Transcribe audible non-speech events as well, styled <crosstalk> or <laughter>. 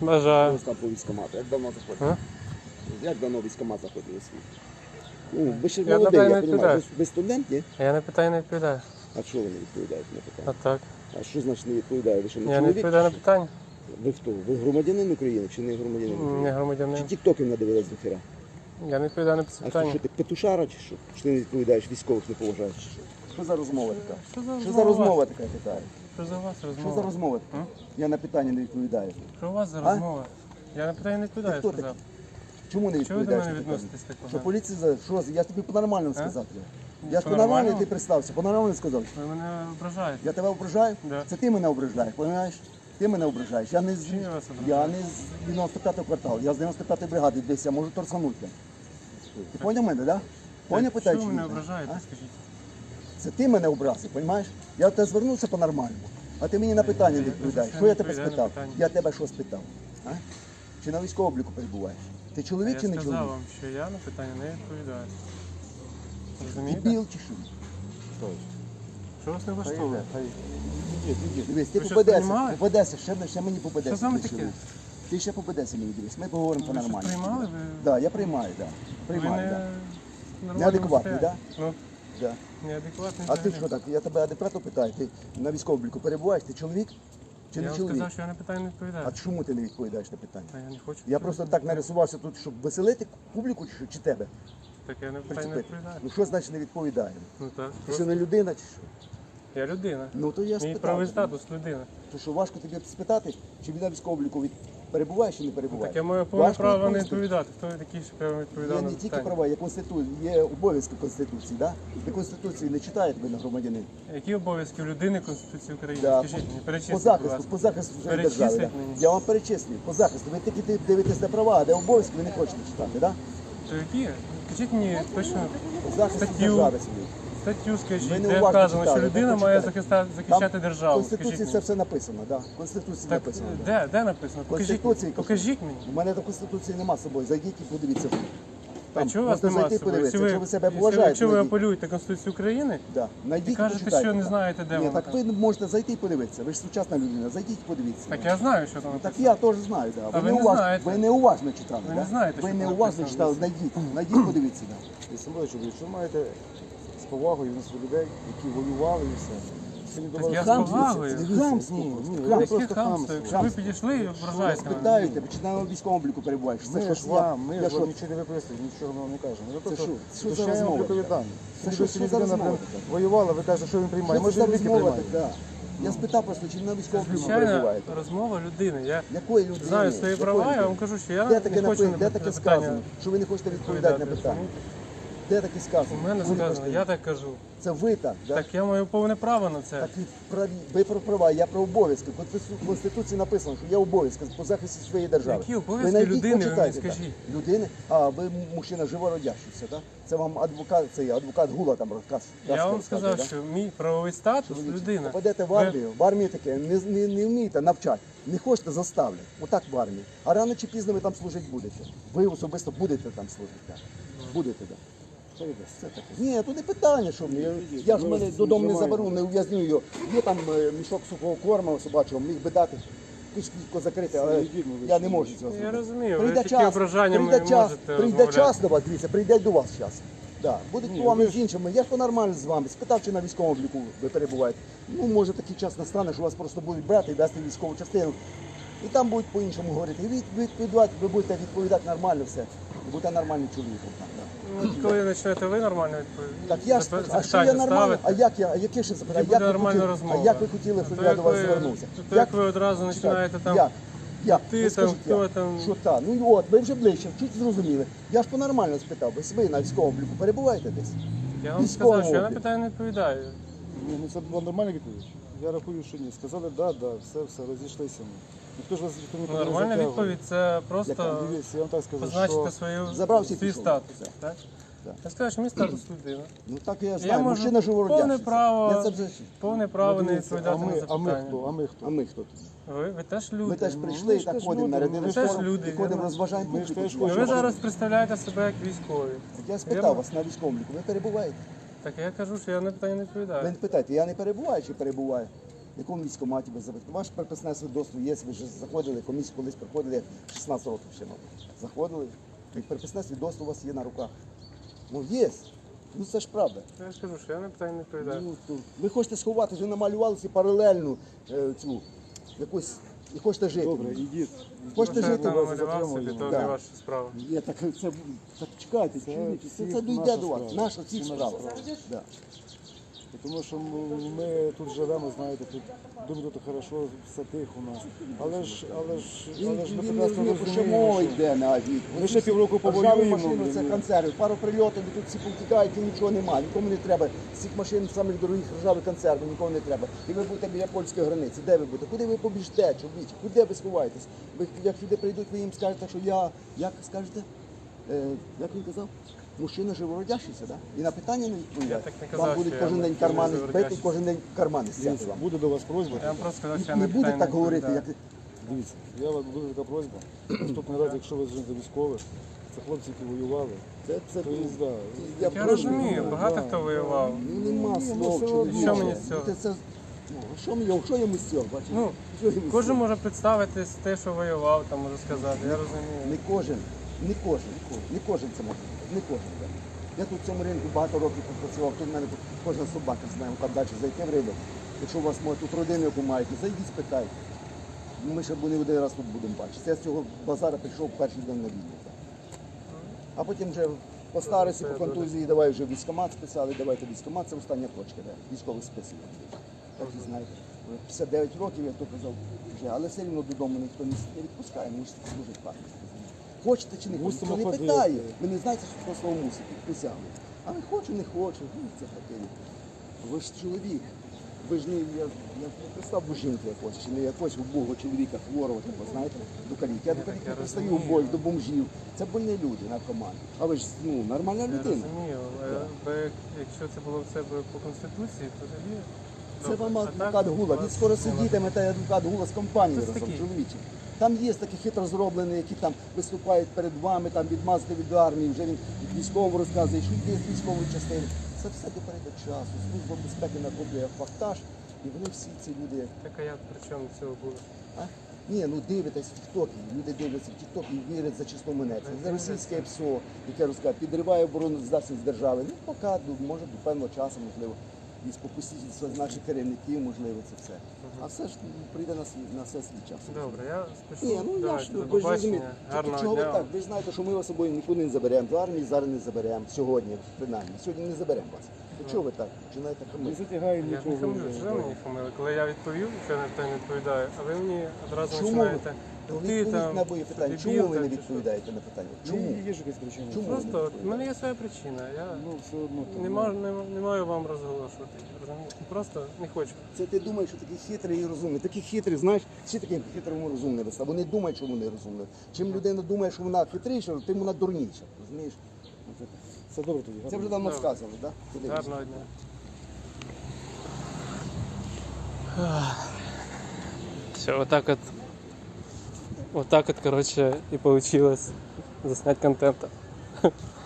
Бажаю. Ось там по військкомату. Як давно А? заходили? Як давно військкомат заходили свій? Ну, ви ще Я молодий, я не розумію. Ви, відповідаю. ви студент, ні? Я на питання не відповідаю. А що ви не відповідаєте на А питання? так. А що значить не відповідає? Ви що не Я не чоловік? відповідаю на питання. Ви хто? Ви громадянин України чи не громадянин України? Не Чи громадянин. тіктоків надивились до хіра? Я не відповідаю на це А що, питання. що ти петушара чи що? Чи ти не відповідаєш військових не поважаєш? чи Що? що за розмова така? Що за розмова така питаю? Що за вас Що за розмова? розмова? М? Я на питання не відповідаю. Що у вас за А? розмова? Я на питання не відповідаю, хто сказав. Чому не Чого ви до відповідаєш мене на питання? відноситесь так Що погано? поліція за що? Я ж тобі по-нормальному сказав. тобі. Я ж По по-нормальному ти представся, по-нормальному сказав. Ви мене ображаєте. Я тебе ображаю? Да. Це ти мене ображаєш, розумієш? Ти мене ображаєш. Я не з Чим я вас я не з 95-го кварталу, я з 95-ї бригади десь, я можу торсанути. Ти поняв мене. Да? Поняв питаю? Що чи мене ні? ображаєте, А? скажіть? Це ти мене образив, розумієш? Я до тебе звернувся по-нормальному, а ти мені на питання не відповідаєш. Що я тебе спитав? Я тебе що спитав? А? Чи на військовому обліку перебуваєш? Ти чоловік Я чи не чоловік? сказав чоловік? вам, що я на питання не відповідаю. Розумієте? Дебіл чи що? Що вас не влаштовує? Дивись, ти Ви попадешся, попадешся, ще, ще мені попадешся. Що саме ти таке? Ти ще попадешся мені, дивись, ми поговоримо Ви щось по-нормально. приймали? Так, Ви, да, я приймаю, так. Да. Приймаю, так. нормально Неадекватний, виступаєте. да? Ну, Да. неадекватний А ти взагалі. що так? Я тебе адекватно питаю, ти на військовому обліку перебуваєш, ти чоловік чи Я не вам чоловік? сказав, що я на питання не відповідаю. А чому ти не відповідаєш на питання? А я не хочу. Я просто так нарисувався тут, щоб веселити публіку чи, чи тебе? Так я на питання не Причепити. відповідаю. Ну що значить не відповідає? Ну так. Ти що не людина чи що? Я людина. Ну то я Мій спитав. правий статус людина. То що важко тобі спитати, чи він на військовому обліку від... перебуває чи не перебуває? Так я маю повне право не відповідати. Хто ви такий, щоб я вам відповідав Є на не тільки питання? права, є конституція, є обов'язки Конституції, да? Ви Конституції не читаєте ви на громадянин. Які обов'язки у людини Конституції України? Да. Скажіть мені, По перечисліть, будь захисту, ласка. по захисту своєї Перечисліть держави. Да. мені. Я вам перечислюю, по захисту. Ви тільки дивитесь де права, а де обов'язки ви не хочете читати, да? То які? Скажіть мені точно По захисту Статтю. держави собі. Статтю, Ви скажіть, не де уважно вказано, що людина ви має захиста- захищати Там В державу. Конституції Скажіть це мені. все написано, да. В Конституції Так, написано. да. де, де написано? Покажіть, Конституції мені. покажіть мені. У мене до Конституції нема з собою. Зайдіть і подивіться. А чого у вас немає зайти з собою? подивитися. Якщо Якщо ви себе якщо поважаєте, Якщо ви знайдіть. апелюєте Конституцію України, Да. Найдіть І кажете, почитайте, що не да. знаєте, де Ні, воно так там. ви можете зайти і подивитися. Ви ж сучасна людина. Зайдіть і подивіться. так я знаю, що там Так написано. я теж знаю, да. Ви не неуважно, знаєте. ви неуважно читали, Ви да? не знаєте, ви що там неуважно написано. читали, найдіть, найдіть, подивіться, да. Самбович, якщо маєте повагою відносно людей, які воювали і все. Це не до Так я з хамство. повагою. Це Дивіться, хамство ні, ні, ви Яке просто хамство? хамство. Якщо ви підійшли і ображаєте мене. На військовому обліку перебуваєш? Це Ми ж вам, ми ж вам нічого не виписуємо, нічого вам не кажемо. Ми просто що? Що за вручаємо розмова облікові така? дані. Це що- що за розмова така? воювала, ви кажете, що він приймає. що Може це він за ліки розмова приймає. Я спитав просто, чи на військовому обліку Звичайна перебуваєте? розмова людини. Я Якої людини? знаю свої Якої права, я людини? вам кажу, що я Де не таке, хочу напи- на де таке питання сказано, що ви не хочете відповідати на питання? Де таке сказано? У мене сказано, я так кажу. Це ви так, да? Так я маю повне право на це. Так і праві, ви про права, я про обов'язки. В Конституції написано, що є обов'язки по захисті своєї держави. Які обов'язки людини, ви мені так. скажіть? Людини? А, ви мужчина живородящийся, так? Це вам адвокат, це є, адвокат Гула там розказ. Я вам сказав, да? що мій правовий статус Чоловіче, людина. Попадете в Ви- армію, в армії таке, не, не, не вмієте навчати, не хочете заставлять. Отак в армії. А рано чи пізно ви там служити будете. Ви особисто будете там служити. Так. Будете, так. Це таке? Ні, тут не питання, що мені. Я ж мене додому не заберу, не ув'язню його. Є там е, мішок сухого корму собачого, міг би дати. Кишкітко закрити, але я не можу цього Я зробити. розумію, ви Прийде такі час, ображаннями прийде час, можете прийде розмовляти. час до вас, дивіться, прийде до вас час. Да. Будуть по вами з іншими. Я ж нормально з вами. Спитав, чи на військовому обліку ви перебуваєте. Ну, може такий час настане, що вас просто будуть брати і вести в військову частину. І там будуть по-іншому говорити. І ви відповідати, ви будете відповідати нормально все. І будете нормальним чоловіком. там, да. Ну, коли почнете ви нормально відповідати. Так я ж Запи- а що я запитання нормально? А ставите, як я, а яке ще запитання? тоді Як буде ви нормальна хотіли, розмова. а як ви хотіли, щоб то, я як до вас ви- звернувся? то, як ви одразу починаєте там- Як? Як? Ти там, скажіть, хто як? там? Що та? Ну от, ви вже ближче, чуть зрозуміли. Я ж по-нормально спитав, ви ви на військовому обліку перебуваєте десь? Я вам військовому сказав, що я на питання не відповідаю. Ні, ну це була нормальна відповідь. Я рахую, що ні. Сказали, да, да, все, все, розійшлися ми. Ніхто ж вас ніхто Ну, Нормальна відповідь це просто Дивіться, я вам так скажу, позначити що свою, свій пішов. статус. Так? Так. Я сказав, що мій статус людина. Ну так я знаю, можу мужчина живородящий. повне право, Я це вже... повне право Ну, не дивіться, відповідати а ми, на а ми запитання. А ми хто? А ми хто тут? Ви, ви теж люди. Ми теж Ну, прийшли і так ходимо, нарядили теж форму люди, і ходимо, вірно? розважаємо Ми ж публіку. теж Ну, ви зараз представляєте себе як військові. Я спитав вас на військовому обліку, ви перебуваєте? Так я кажу, що я на питання не Ви відповідаю. не питайте, я не перебуваю чи перебуваю? В якому військкоматі ви заведете? Ваше приписне свідоцтво є, ви ж заходили, комісію колись приходили, як 16 років ще мав. Заходили, і приписне свідоцтво у вас є на руках. Ну є. Ну це ж правда. Я ж кажу, що я на питання не відповідаю. Ну, то ви хочете сховати, ви намалювали собі паралельну е, цю якусь і хочете жити. Добре, ідіть. Хочете жити, собі, затримуємо. то Да. ваша справа. Є, так це так чекайте, Це чоловіче, це, це дійде до вас. справа. Наша всіх справа. справа. Да. Тому що ми- тут живемо, знаєте, тут дуже тут хорошо, все тихо у нас. Але ж, але ж, але ж ми прекрасно розуміємо, що йде навіть. Ми ще півроку повоюємо, машину, це консерви. Пару прильотів, і тут всі повтікають і нічого немає. Нікому не треба. З цих машин самих дорогих ржавих консервів нікому не треба. І ви будете біля польської границі. Де ви будете? Куди ви побіжте, чоловіче? Куди ви сховаєтесь? Ви як люди прийдуть, ви їм скажете, що я як скажете? Е, як він казав? Мужчина живородящийся, да? І на питання не відповідає. Я так не казав, Вам будуть що я кожен день мужчина кармани збити, живородящийся. кожен день кармани стяти вам. буде до вас просьба. Я вам просто сказав, що я Не буде так говорити, як. Дивіться, я вам дуже така просьба. Наступний раз, якщо ви зжите військових, це хлопці, які воювали. це, це, То є, да. Я прошу, розумію, ну, багато да, хто воював. Ну нема ну, слов, чоловіче. Що мені з цього? Це, це, ну, що, мені, що йому з цього, бачите? Ну, Що йому з Кожен цього? може представитись те, що воював, там може сказати. Я Не кожен, не кожен, не кожен це може, не кожен. Я тут в цьому ринку багато років попрацював, тут в мене кожна собака знає, там далі зайти в ринок. Якщо у вас може тут родину яку маєте, зайдіть, спитайте. Ну, Ми ще не один раз тут будемо бачити. Я з цього базара прийшов перший день на війну. А потім вже по старості, по контузії, давай вже військкомат списали, давайте військкомат, це остання точка, де військовий список. Так і знаєте. 59 років, я то казав, але все рівно додому ніхто не відпускає, мусите служити партію. Хочете чи не хочете, Мусимо ніхто не ходити. питає. Ви не знаєте, що таке слово мусите, присягли. А не хочу, не хочу. Ну, це таке. Ви ж чоловік. Ви ж не я, я не пристав до жінки якось, чи не якогось убогого чоловіка, хворого, типу, знаєте, до каліки. Я до каліки не пристаю бой, до бомжів. Це больні люди, наркомани. А ви ж ну, нормальна Я людина. розумію, але ви, якщо це було в себе по конституції, то тоді. Це вам адвокат Гула. Він скоро нема. сидітиме, та адвокат Гула з компанією Хто це разом, такий? чоловічі. Там є такі хитро зроблені, які там виступають перед вами, там відмазати від армії, вже він військовому розказує, що йде з військової частини. Це все до порядок часу. Служба безпеки накоплює фактаж, і вони всі ці люди. Так а я при чому цього? А? Ні, ну дивитесь в Тіктокі. Люди дивляться в Тікток і вірять за число монет. Це російське ПСО, яке розказує, підриває обороноздатність держави. Ну, поки, може, до певного часу, можливо, і спокусіть наших керівників, можливо, це все. А все ж прийде на, свій, на все свій час. Добре, я спішу. Ні, ну я ж ну, ви ж розумієте. чого ви так? Ви ж знаєте, що ми вас собою нікуди не заберемо. До армії зараз не заберемо. Сьогодні, принаймні. Сьогодні не заберемо вас. То чого ви так? Починаєте Не хамити? затягаємо Я ж не нікого. хамлю, ви мені хамили? Коли я відповів, я на питання відповідаю, а ви мені одразу Чому ви? починаєте. То Ти відповідь на моє питання. Чому ви не відповідаєте на питання? Чому? Є ж якась причина. Чому? Просто в мене є своя причина. Я Ну, все одно. там, не, ну, маю, не, не маю вам розголошувати. розумієте? Просто не хочу. Це ти думаєш, що такі хитрі і розумні. Такі хитрі, знаєш, всі такі хитрими розумні виста. Вони думають, що вони розумні. Чим людина думає, що вона хитріша, тим вона дурніша. Розумієш? Ну, Це, Все добре тоді. це вже давно Добре. сказано, так? Да? Гарного дня. Все, вот так вот. Вот так вот, короче, и получилось заснять контента. <laughs>